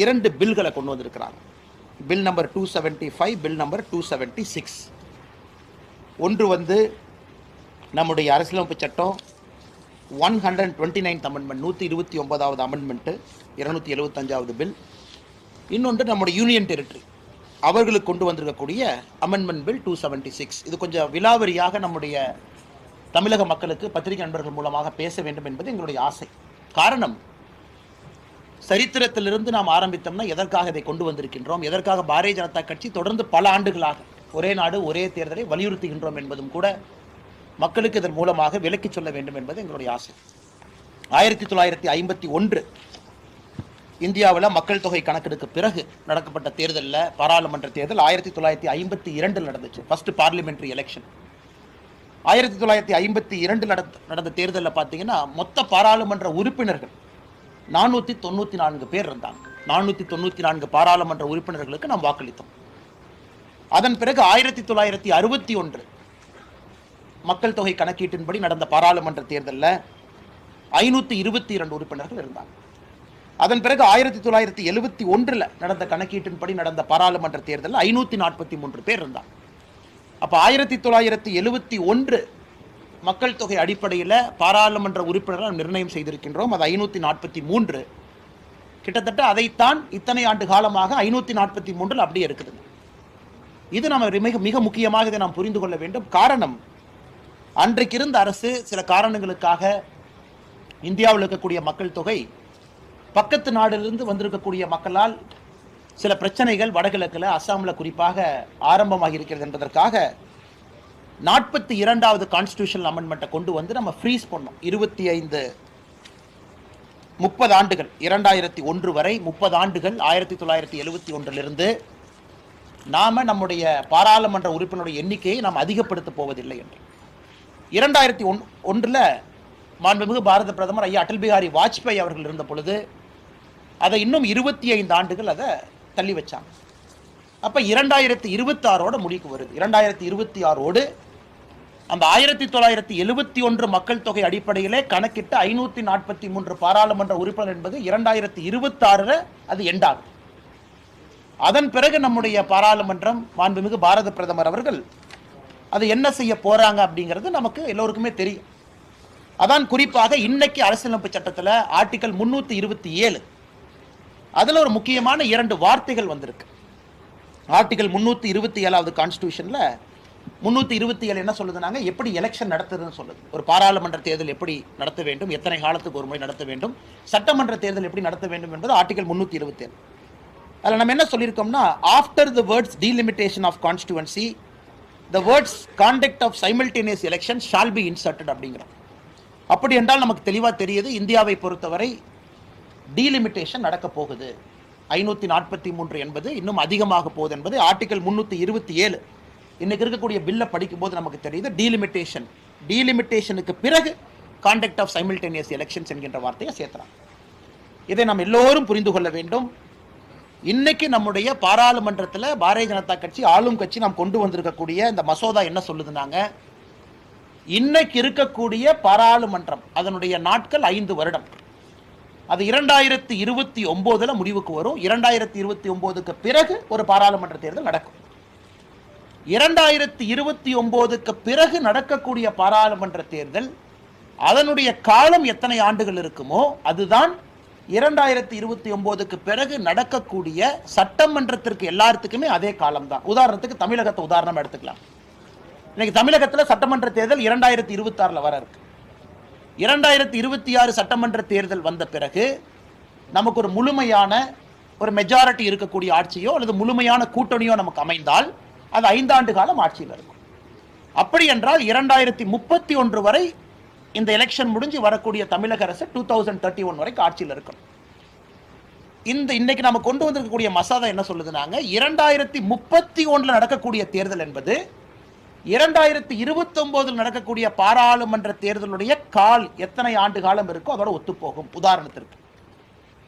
இரண்டு பில்களை கொண்டு வந்திருக்கிறாங்க. Bill number two seventy five bill number two seventy six ஒன்று வந்து நம்முடைய அரசியலமைப்பு சட்டம் one hundred twenty ninth amendment நூற்றி இருபத்தி ஒன்பதாவது அமெண்ட்மெண்ட்டு இருநூற்றி எழுபத்தஞ்சாவது பில் இன்னொன்று நம்முடைய யூனியன் டெரிட்டரி அவர்களுக்கு கொண்டு வந்திருக்கக்கூடிய amendment bill two seventy six இது கொஞ்சம் விலாவரியாக நம்முடைய தமிழக மக்களுக்கு பத்திரிகை நண்பர்கள் மூலமாக பேச வேண்டும் என்பது எங்களுடைய ஆசை. காரணம் சரித்திரத்திலிருந்து நாம் ஆரம்பித்தோம்னா எதற்காக இதை கொண்டு வந்திருக்கின்றோம்? எதற்காக பாரதிய ஜனதா கட்சி தொடர்ந்து பல ஆண்டுகளாக ஒரே நாடு ஒரே தேர்தலை வலியுறுத்துகின்றோம் என்பதும் கூட மக்களுக்கு இதன் மூலமாக விலக்கி சொல்ல வேண்டும் என்பது எங்களுடைய ஆசை. ஆயிரத்தி தொள்ளாயிரத்தி ஐம்பத்தி ஒன்று இந்தியாவில் மக்கள் தொகை கணக்கெடுக்க பிறகு நடக்கப்பட்ட தேர்தலில் பாராளுமன்ற தேர்தல் ஆயிரத்தி தொள்ளாயிரத்தி ஐம்பத்தி இரண்டில் நடந்துச்சு. ஃபஸ்ட்டு பார்லிமெண்ட்ரி எலெக்ஷன் ஆயிரத்தி தொள்ளாயிரத்தி ஐம்பத்தி இரண்டு நடந்த நடந்த தேர்தலில் பார்த்தீங்கன்னா மொத்த பாராளுமன்ற உறுப்பினர்கள் நானூற்றி தொண்ணூற்றி நான்கு பேர் இருந்தாங்க. நானூற்றி தொண்ணூற்றி நான்கு பாராளுமன்ற உறுப்பினர்களுக்கு நாம் வாக்களித்தோம். அதன் பிறகு ஆயிரத்தி தொள்ளாயிரத்தி அறுபத்தி ஒன்று மக்கள் தொகை கணக்கீட்டின்படி நடந்த பாராளுமன்ற தேர்தலில் ஐநூற்றி இருபத்தி இரண்டு உறுப்பினர்கள் இருந்தாங்க. அதன் பிறகு ஆயிரத்தி தொள்ளாயிரத்தி எழுபத்தி ஒன்றில் நடந்த கணக்கீட்டின்படி நடந்த பாராளுமன்ற தேர்தலில் ஐநூற்றி நாற்பத்தி மூன்று பேர் இருந்தாங்க. அப்போ ஆயிரத்தி தொள்ளாயிரத்தி எழுபத்தி ஒன்று மக்கள் தொகை அடிப்படையில் பாராளுமன்ற உறுப்பினர்கள் நிர்ணயம் செய்திருக்கின்றோம். அது ஐநூற்றி நாற்பத்தி மூன்று. கிட்டத்தட்ட அதைத்தான் இத்தனை ஆண்டு காலமாக ஐநூற்றி நாற்பத்தி மூன்றில் அப்படியே இருக்குது. இது நம்ம மிக மிக முக்கியமாக இதை நாம் புரிந்து கொள்ள வேண்டும். காரணம் அன்றைக்கு இருந்த அரசு சில காரணங்களுக்காக இந்தியாவில் இருக்கக்கூடிய மக்கள் தொகை பக்கத்து நாடிலிருந்து வந்திருக்கக்கூடிய மக்களால் சில பிரச்சனைகள் வடகிழக்கில் அஸ்ஸாமில் குறிப்பாக ஆரம்பமாக இருக்கிறது என்பதற்காக நாற்பத்தி இரண்டாவது கான்ஸ்டியூஷனல் அமெண்ட்மெண்ட்டை கொண்டு வந்து நம்ம ஃப்ரீஸ் பண்ணோம் இருபத்தி ஐந்து முப்பது ஆண்டுகள். இரண்டாயிரத்தி ஒன்று வரை முப்பது ஆண்டுகள் ஆயிரத்தி தொள்ளாயிரத்தி எழுபத்தி ஒன்றிலிருந்து நாம நம்முடைய பாராளுமன்ற உறுப்பினருடைய எண்ணிக்கையை நாம் அதிகப்படுத்த போவதில்லை என்று. இரண்டாயிரத்தி ஒன் ஒன்றில் மாண்புமிகு பாரத பிரதமர் ஐயா அடல் பிகாரி வாஜ்பாய் அவர்கள் இருந்த பொழுது அதை இன்னும் இருபத்தி ஐந்து ஆண்டுகள் அதை தள்ளி வச்சாங்க. அப்போ இரண்டாயிரத்தி இருபத்தாறோட முடிவுக்கு வருது. இரண்டாயிரத்தி இருபத்தி ஆறோடு அந்த ஆயிரத்தி தொள்ளாயிரத்தி எழுபத்தி ஒன்று மக்கள் தொகை அடிப்படையிலே கணக்கிட்டு ஐநூற்றி நாற்பத்தி மூன்று பாராளுமன்ற உறுப்பினர் என்பது இரண்டாயிரத்தி இருபத்தாறில் அது எண்டாகும். அதன் பிறகு நம்முடைய பாராளுமன்றம் மாண்புமிகு பாரத பிரதமர் அவர்கள் அது என்ன செய்ய போறாங்க அப்படிங்கிறது நமக்கு எல்லோருக்குமே தெரியும். அதான் குறிப்பாக இன்னைக்கு அரசியலமைப்பு சட்டத்தில் ஆர்டிகல் முன்னூற்றி இருபத்தி ஏழு. அதில் ஒரு முக்கியமான இரண்டு வார்த்தைகள் வந்திருக்கு. ஆர்டிகல் முந்நூற்றி இருபத்தி ஏழாவது கான்ஸ்டியூஷனில் முந்நூற்றி இருபத்தி ஏழு என்ன சொல்லுதுனாங்க? எப்படி எலெக்ஷன் நடத்துறதுன்னு சொல்லுது. ஒரு பாராளுமன்ற தேர்தல் எப்படி நடத்த வேண்டும்? எத்தனை காலத்துக்கு ஒரு முறை நடத்த வேண்டும்? சட்டமன்ற தேர்தல் எப்படி நடத்த வேண்டும் என்பது ஆர்டிகல் முந்நூற்றி இருபத்தி ஏழு. அதில் நம்ம என்ன சொல்லியிருக்கோம்னா after the words delimitation of constituency the words contact of simultaneous election shall be inserted அப்படிங்கிறோம். அப்படி என்றால் நமக்கு தெளிவாக தெரியுது இந்தியாவை பொறுத்தவரை டீலிமிட்டேஷன் நடக்க போகுது. ஐநூற்றி நாற்பத்தி மூன்று என்பது இன்னும் அதிகமாக போகுது என்பது ஆர்டிகல் முந்நூற்றி இருபத்தி ஏழு. இன்னைக்கு இருக்கக்கூடிய பில்லை படிக்கும்போது நமக்கு தெரியுது டீலிமிட்டேஷன் டீலிமிட்டேஷனுக்கு பிறகு கான்டக்ட் ஆஃப் சைமில்டேனியஸ் எலெக்ஷன்ஸ் என்கின்ற வார்த்தையை சேர்த்துறாங்க இதை நாம் எல்லோரும் புரிந்து கொள்ள வேண்டும். இன்னைக்கு நம்முடைய பாராளுமன்றத்தில் பாரதிய ஜனதா கட்சி ஆளும் கட்சி நாம் கொண்டு வந்திருக்கக்கூடிய இந்த மசோதா என்ன சொல்லுதுனாங்க? இன்னைக்கு இருக்கக்கூடிய பாராளுமன்றம் அதனுடைய நாட்கள் ஐந்து வருடம். அது இரண்டாயிரத்தி இருபத்தி ஒம்போதில் முடிவுக்கு வரும். இரண்டாயிரத்தி இருபத்தி ஒம்போதுக்கு பிறகு ஒரு பாராளுமன்ற தேர்தல் நடக்கும். இரண்டாயிரத்தி இருபத்தி ஒம்போதுக்கு பிறகு நடக்கக்கூடிய பாராளுமன்ற தேர்தல் அதனுடைய காலம் எத்தனை ஆண்டுகள் இருக்குமோ அதுதான் இரண்டாயிரத்தி இருபத்தி ஒம்போதுக்கு பிறகு நடக்கக்கூடிய சட்டமன்றத்திற்கு எல்லாத்துக்குமே அதே காலம்தான். உதாரணத்துக்கு தமிழகத்தை உதாரணம் எடுத்துக்கலாம். இன்னைக்கு தமிழகத்தில் சட்டமன்ற தேர்தல் இரண்டாயிரத்தி இருபத்தாறில் வர இருக்கு. இரண்டாயிரத்தி இருபத்தி ஆறு சட்டமன்ற தேர்தல் வந்த பிறகு நமக்கு ஒரு முழுமையான ஒரு மெஜாரிட்டி இருக்கக்கூடிய ஆட்சியோ அல்லது முழுமையான கூட்டணியோ நமக்கு அமைந்தால் அது ஐந்தாண்டு காலம் ஆட்சியில் இருக்கும். அப்படி என்றால் இரண்டாயிரத்தி முப்பத்தி ஒன்று வரை இந்த எலெக்ஷன் முடிஞ்சு வரக்கூடிய தமிழக அரசு டூ தௌசண்ட் தேர்ட்டி ஒன் வரைக்கும் ஆட்சியில் இருக்கணும். இந்த இன்னைக்கு நம்ம கொண்டு வந்திருக்கக்கூடிய மசோதா என்ன சொல்லுதுனாங்க? இரண்டாயிரத்தி முப்பத்தி ஒன்றில் நடக்கக்கூடிய தேர்தல் என்பது இரண்டாயிரத்தி இருபத்தொம்போதில் நடக்கக்கூடிய பாராளுமன்ற தேர்தலுடைய கால் எத்தனை ஆண்டு காலம் இருக்கோ அதோட ஒத்துப்போகும். உதாரணத்திற்கு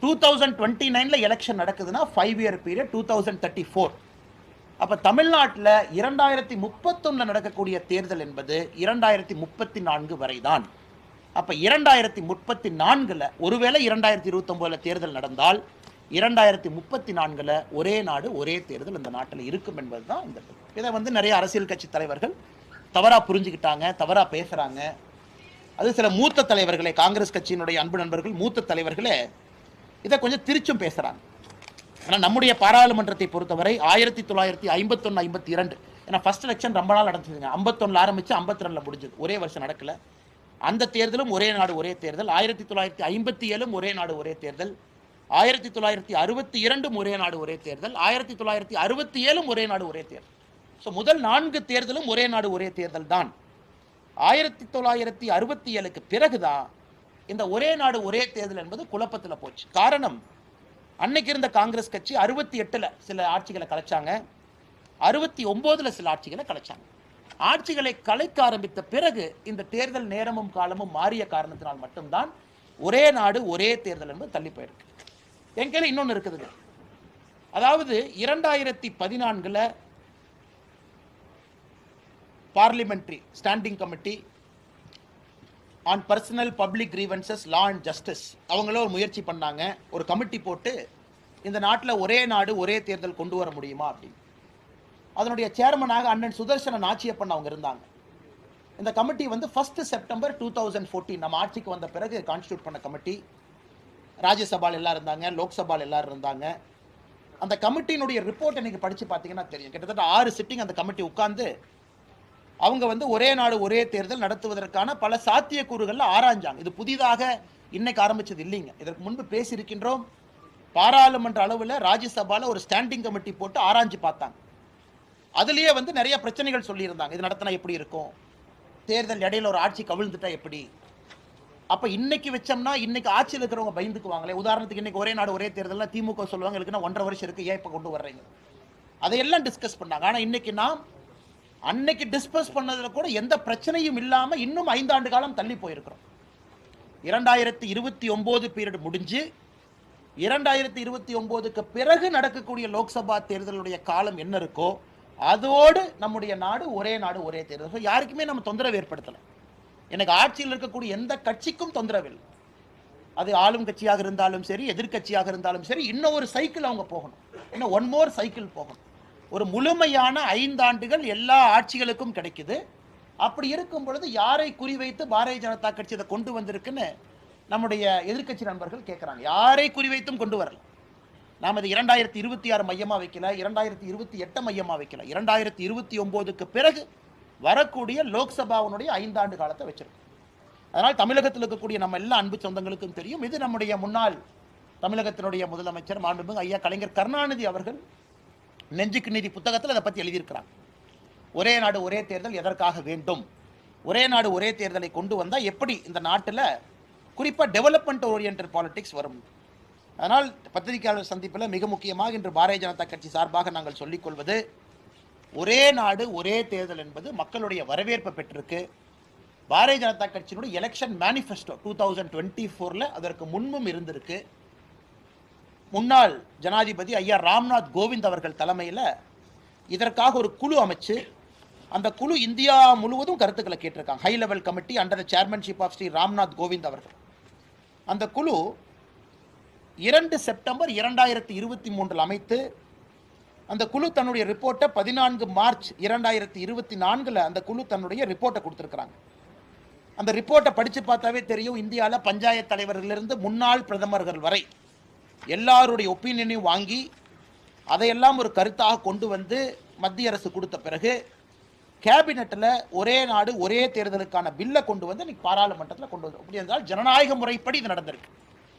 டூ தௌசண்ட் டுவெண்ட்டி நைனில் எலெக்ஷன் நடக்குதுன்னா five year period two thousand thirty four அப்போ தமிழ்நாட்டில் இரண்டாயிரத்தி முப்பத்தொன்னு நடக்கக்கூடிய தேர்தல் என்பது இரண்டாயிரத்தி முப்பத்தி நான்கு வரை தான் அப்போ இரண்டாயிரத்தி முப்பத்தி நான்கில் ஒருவேளை இரண்டாயிரத்தி இருபத்தொம்போதில் தேர்தல் நடந்தால் இரண்டாயிரத்தி முப்பத்தி நான்குல ஒரே நாடு ஒரே தேர்தல் இந்த நாட்டில் இருக்கும் என்பதுதான் இந்த இதை வந்து நிறைய அரசியல் கட்சி தலைவர்கள் தவறா புரிஞ்சுக்கிட்டாங்க தவறா பேசுறாங்க. அது சில மூத்த தலைவர்களே காங்கிரஸ் கட்சியினுடைய அன்பு நண்பர்கள் மூத்த தலைவர்களே இதை கொஞ்சம் திருச்சும் பேசுறாங்க. ஆனால் நம்முடைய பாராளுமன்றத்தை பொறுத்தவரை ஆயிரத்தி தொள்ளாயிரத்தி ஐம்பத்தொன்று ஐம்பத்தி இரண்டு ஏன்னா ஃபர்ஸ்ட் எலெக்ஷன் ரொம்ப நாள் நடந்ததுங்க. ஐம்பத்தொன்னில் ஆரம்பித்து ஐம்பத்தி ரெண்டில் முடிஞ்சது. ஒரே வருஷம் நடக்கல. அந்த தேர்தலும் ஒரே நாடு ஒரே தேர்தல். ஆயிரத்தி தொள்ளாயிரத்தி ஐம்பத்தி ஏழும் ஒரே நாடு ஒரே தேர்தல். ஆயிரத்தி தொள்ளாயிரத்தி அறுபத்தி இரண்டும் ஒரே நாடு ஒரே தேர்தல். ஆயிரத்தி தொள்ளாயிரத்தி அறுபத்தி ஏழும் ஒரே நாடு ஒரே தேர்தல். ஸோ முதல் நான்கு தேர்தலும் ஒரே நாடு ஒரே தேர்தல் தான். ஆயிரத்தி தொள்ளாயிரத்தி அறுபத்தி ஏழுக்கு பிறகுதான் இந்த ஒரே நாடு ஒரே தேர்தல் என்பது குழப்பத்தில் போச்சு. காரணம் அன்னைக்கு இருந்த காங்கிரஸ் கட்சி அறுபத்தி எட்டில் சில ஆட்சிகளை கலைச்சாங்க. அறுபத்தி ஒம்போதில் சில ஆட்சிகளை கலைச்சாங்க. ஆட்சிகளை கலைக்க ஆரம்பித்த பிறகு இந்த தேர்தல் நேரமும் காலமும் மாறிய காரணத்தினால் மட்டும்தான் ஒரே நாடு ஒரே தேர்தல் என்பது தள்ளி போயிருக்கு. என் கையில் இன்னொன்று இருக்குதுங்க அதாவது இரண்டாயிரத்தி பதினான்கில் parliamentary standing committee on personnel public grievances law and justice அவங்கள ஒரு முயற்சி பண்ணாங்க. ஒரு கமிட்டி போட்டு இந்த நாட்டில் ஒரே நாடு ஒரே தேர்தல் கொண்டு வர முடியுமா அப்படின்னு. அதனுடைய சேர்மனாக அண்ணன் சுதர்சன நாச்சியப்பன் அவங்க இருந்தாங்க. இந்த கமிட்டி வந்து first September two thousand fourteen நம்ம ஆட்சிக்கு வந்த பிறகு கான்ஸ்டியூட் பண்ண கமிட்டி. ராஜ்யசபால் எல்லாம் இருந்தாங்க லோக்சபால் எல்லாரும் இருந்தாங்க. அந்த கமிட்டியினுடைய ரிப்போர்ட் இன்னைக்கு படித்து பார்த்தீங்கன்னா தெரியும். கிட்டத்தட்ட ஆறு சிட்டிங் அந்த கமிட்டி உட்காந்து அவங்க வந்து ஒரே நாடு ஒரே தேர்தல் நடத்துவதற்கான பல சாத்தியக்கூறுகளில் ஆராய்ஞ்சாங்க. இது புதிதாக இன்னைக்கு ஆரம்பிச்சது இல்லைங்க. இதற்கு முன்பு பேசியிருக்கின்றோம். பாராளுமன்ற அளவில் ராஜ்யசபாவில் ஒரு ஸ்டாண்டிங் கமிட்டி போட்டு ஆராய்ஞ்சு பார்த்தாங்க. அதுலேயே வந்து நிறைய பிரச்சனைகள் சொல்லியிருந்தாங்க. இது நடத்தினா எப்படி இருக்கும்? தேர்தல் இடையில ஒரு ஆட்சி கவிழ்ந்துட்டா எப்படி? அப்போ இன்னைக்கு வச்சோம்னா இன்னைக்கு ஆட்சியில் இருக்கிறவங்க பயந்துக்குவாங்களே. உதாரணத்துக்கு இன்னைக்கு ஒரே நாடு ஒரே தேர்தலில் திமுக சொல்லுவாங்க இருக்குன்னா ஒன்றரை வருஷம் இருக்கு. ஏன் இப்போ கொண்டு வர்றீங்க? அதையெல்லாம் டிஸ்கஸ் பண்ணாங்க. ஆனால் இன்னைக்கு நாம் அன்னைக்கு டிஸ்பஸ் பண்ணதுல கூட எந்த பிரச்சனையும் இல்லாம இன்னும் ஐந்தாண்டு காலம் தள்ளி போயிருக்கிறோம். இரண்டாயிரத்தி இருபத்தி ஒன்பது பீரியட் முடிஞ்சு இரண்டாயிரத்தி இருபத்தி ஒன்பதுக்கு பிறகு நடக்கக்கூடிய லோக்சபா தேர்தலுடைய காலம் என்ன இருக்கோ அதோடு நம்முடைய நாடு ஒரே நாடு ஒரே தேர்தல். யாருக்குமே நம்ம தொந்தரவு ஏற்படுத்தலை. எனக்கு ஆட்சியில் இருக்கக்கூடிய எந்த கட்சிக்கும் தொந்தரவு இல்லை. அது ஆளும் கட்சியாக இருந்தாலும் சரி எதிர்க்கட்சியாக இருந்தாலும் சரி இன்னும் ஒரு சைக்கிள் அவங்க போகணும். இன்னும் ஒன் மோர் சைக்கிள் போகணும். ஒரு முழுமையான ஐந்தாண்டுகள் எல்லா ஆட்சிகளுக்கும் கிடைக்குது. அப்படி இருக்கும் பொழுது யாரை குறிவைத்து பாரதிய ஜனதா கட்சி இதை கொண்டு வந்திருக்குன்னு நம்முடைய எதிர்க்கட்சி நண்பர்கள் கேட்குறாங்க யாரை குறிவைத்தும் கொண்டு வரல. நாம் இது இரண்டாயிரத்தி இருபத்தி ஆறு மையமாக வைக்கல இரண்டாயிரத்தி இருபத்தி எட்டு மையமாக வைக்கல இரண்டாயிரத்தி இருபத்தி ஒம்போதுக்கு பிறகு வரக்கூடிய லோக்சபாவினுடைய ஐந்தாண்டு காலத்தை வச்சிருக்கோம். அதனால் தமிழகத்தில் இருக்கக்கூடிய நம்ம எல்லா அன்பு சொந்தங்களுக்கும் தெரியும். இது நம்முடைய முன்னாள் தமிழகத்தினுடைய முதலமைச்சர் மாண்புமிகு ஐயா கலைஞர் கருணாநிதி அவர்கள் நெஞ்சுக்கு நீதி புத்தகத்தில் அதை பற்றி எழுதியிருக்கிறாங்க. ஒரே நாடு ஒரே தேர்தல் எதற்காக வேண்டும்? ஒரே நாடு ஒரே தேர்தலை கொண்டு வந்தால் எப்படி இந்த நாட்டில் குறிப்பாக டெவலப்மெண்ட் ஓரியன்ட் பாலிடிக்ஸ் வரும்? அதனால் பத்திரிகையாளர் சந்திப்பில் மிக முக்கியமாக இன்று பாரதிய ஜனதா கட்சி சார்பாக நாங்கள் சொல்லிக்கொள்வது ஒரே நாடு ஒரே தேர்தல் என்பது மக்களுடைய வரவேற்பை பெற்றிருக்கு. பாரதிய ஜனதா கட்சியினுடைய election manifesto two thousand twenty ஃபோரில் அதற்கு முன்பும் இருந்திருக்கு. முன்னாள் ஜனாதிபதி ஐயா ராம்நாத் கோவிந்த் அவர்கள் தலைமையில் இதற்காக ஒரு குழு அமைச்சு அந்த குழு இந்தியா முழுவதும் கருத்துக்களை கேட்டிருக்காங்க. High level committee under the chairmanship of Sri Ramnath Kovind அவர்கள். அந்த குழு இரண்டு செப்டம்பர் இரண்டாயிரத்தி இருபத்தி மூன்றில் அமைத்து அந்த குழு தன்னுடைய ரிப்போர்ட்டை பதினான்கு மார்ச் இரண்டாயிரத்தி இருபத்தி நான்கில் அந்த குழு தன்னுடைய ரிப்போர்ட்டை கொடுத்துருக்குறாங்க. அந்த ரிப்போர்ட்டை படித்து பார்த்தாவே தெரியும் இந்தியாவில் பஞ்சாயத்து தலைவர்களிலிருந்து முன்னாள் பிரதமர்கள் வரை எல்லாருடைய ஒப்பீனியனையும் வாங்கி அதையெல்லாம் ஒரு கருத்தாக கொண்டு வந்து மத்திய அரசு கொடுத்த பிறகு கேபினெட்டில் ஒரே நாடு ஒரே தேர்தலுக்கான பில்லை கொண்டு வந்து இன்னைக்கு பாராளுமன்றத்தில் கொண்டு வந்து அப்படி என்றால் ஜனநாயக முறைப்படி இது நடந்திருக்கு.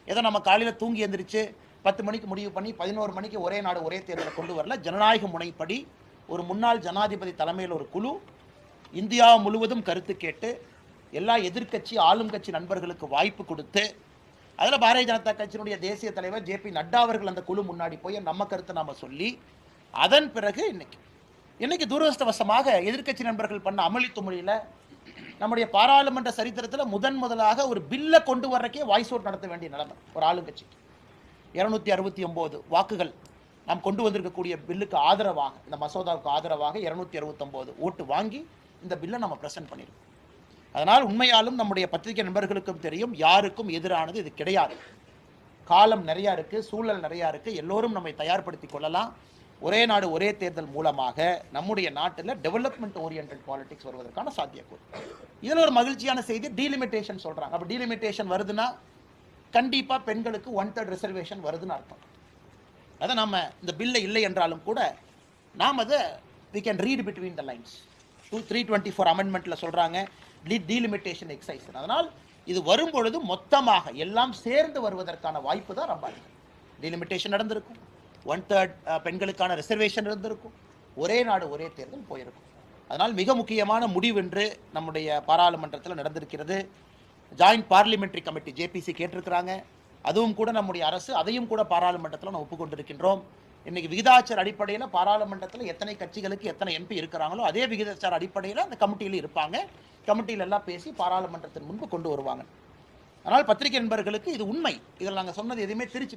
ஏதோ நம்ம காலையில் தூங்கி எந்திரிச்சு பத்து மணிக்கு முடிவு பண்ணி பதினோரு மணிக்கு ஒரே நாடு ஒரே தேர்தலை கொண்டு வரல. ஜனநாயக முறைப்படி ஒரு முன்னாள் ஜனாதிபதி தலைமையில் ஒரு குழு இந்தியா முழுவதும் கருத்து கேட்டு எல்லா எதிர்க்கட்சி ஆளும் கட்சி நண்பர்களுக்கு வாய்ப்பு கொடுத்து அதில் பாரதிய ஜனதா கட்சியினுடைய தேசிய தலைவர் ஜே பி நட்டா அவர்கள் அந்த குழு முன்னாடி போய் நம்ம கருத்தை நாம் சொல்லி அதன் பிறகு இன்னைக்கு இன்னைக்கு துரதிருஷ்டவசமாக எதிர்க்கட்சி நண்பர்கள் பண்ண அமளி துமளியில் நம்முடைய பாராளுமன்ற சரித்திரத்தில் முதன் முதலாக ஒரு பில்லை கொண்டு வர்றக்கே வாய்ஸ் அவுட் நடத்த வேண்டிய நிலைமை ஒரு ஆளுங்கட்சிக்கு. இரநூத்தி அறுபத்தி ஒம்பது வாக்குகள் நாம் கொண்டு வந்திருக்கக்கூடிய பில்லுக்கு ஆதரவாக இந்த மசோதாவுக்கு ஆதரவாக இருநூத்தி அறுபத்தொம்போது ஓட்டு வாங்கி இந்த பில்லை நம்ம ப்ரெசென்ட் பண்ணியிருக்கோம் அதனால் உண்மையாலும் நம்முடைய பத்திரிகை நண்பர்களுக்கும் தெரியும் யாருக்கும் எதிரானது இது கிடையாது. காலம் நிறையா இருக்குது சூழல் நிறையா இருக்குது எல்லோரும் நம்மை தயார்படுத்தி கொள்ளலாம். ஒரே நாடு ஒரே தேர்தல் மூலமாக நம்முடைய நாட்டில் டெவலப்மெண்ட் ஓரியன்ட் பாலிடிக்ஸ் வருவதற்கான சாத்தியக்கூறு. இதில் ஒரு மகிழ்ச்சியான செய்தி டீலிமிட்டேஷன் சொல்கிறாங்க அப்போ டீலிமிட்டேஷன் வருதுன்னா கண்டிப்பாக பெண்களுக்கு ஒன் தேர்ட் ரிசர்வேஷன் வருதுன்னு அர்த்தம். அதை நம்ம இந்த பில்லை இல்லை என்றாலும் கூட நாம் அதை we can read between the lines two three twenty four அமெண்ட்மெண்ட்டில் சொல்கிறாங்க டீலிமிட்டேஷன் எக்ஸைஸ் அதனால் இது வரும்பொழுது மொத்தமாக எல்லாம் சேர்ந்து வருவதற்கான வாய்ப்பு தான் ரொம்ப அதிகம். டீலிமிட்டேஷன் நடந்திருக்கும். ஒன் தேர்ட் பெண்களுக்கான ரிசர்வேஷன் இருந்திருக்கும் ஒரே நாடு ஒரே தேர்தல் போயிருக்கும். அதனால் மிக முக்கியமான முடிவு என்று நம்முடைய பாராளுமன்றத்தில் நடந்திருக்கிறது. ஜாயிண்ட் பார்லிமெண்ட்ரி கமிட்டி ஜேபிசி கேட்டிருக்கிறாங்க. அதுவும் கூட நம்முடைய அரசு அதையும் கூட பாராளுமன்றத்தில் நம்ம ஒப்புக்கொண்டிருக்கின்றோம். இன்னைக்கு விகிதாச்சார அடிப்படையில் பாராளுமன்றத்தில் எத்தனை கட்சிகளுக்கு எத்தனை எம்பி இருக்கிறாங்களோ அதே விகிதாச்சார அடிப்படையில் அந்த கமிட்டியில் இருப்பாங்க. கமிட்டியில எல்லாம் பேசி பாராளுமன்றத்தின் முன்பு கொண்டு வருவாங்க. அதனால் பத்திரிகை நண்பர்களுக்கு இது உண்மை. இதில் நாங்கள் சொன்னது எதுவுமே திருச்சி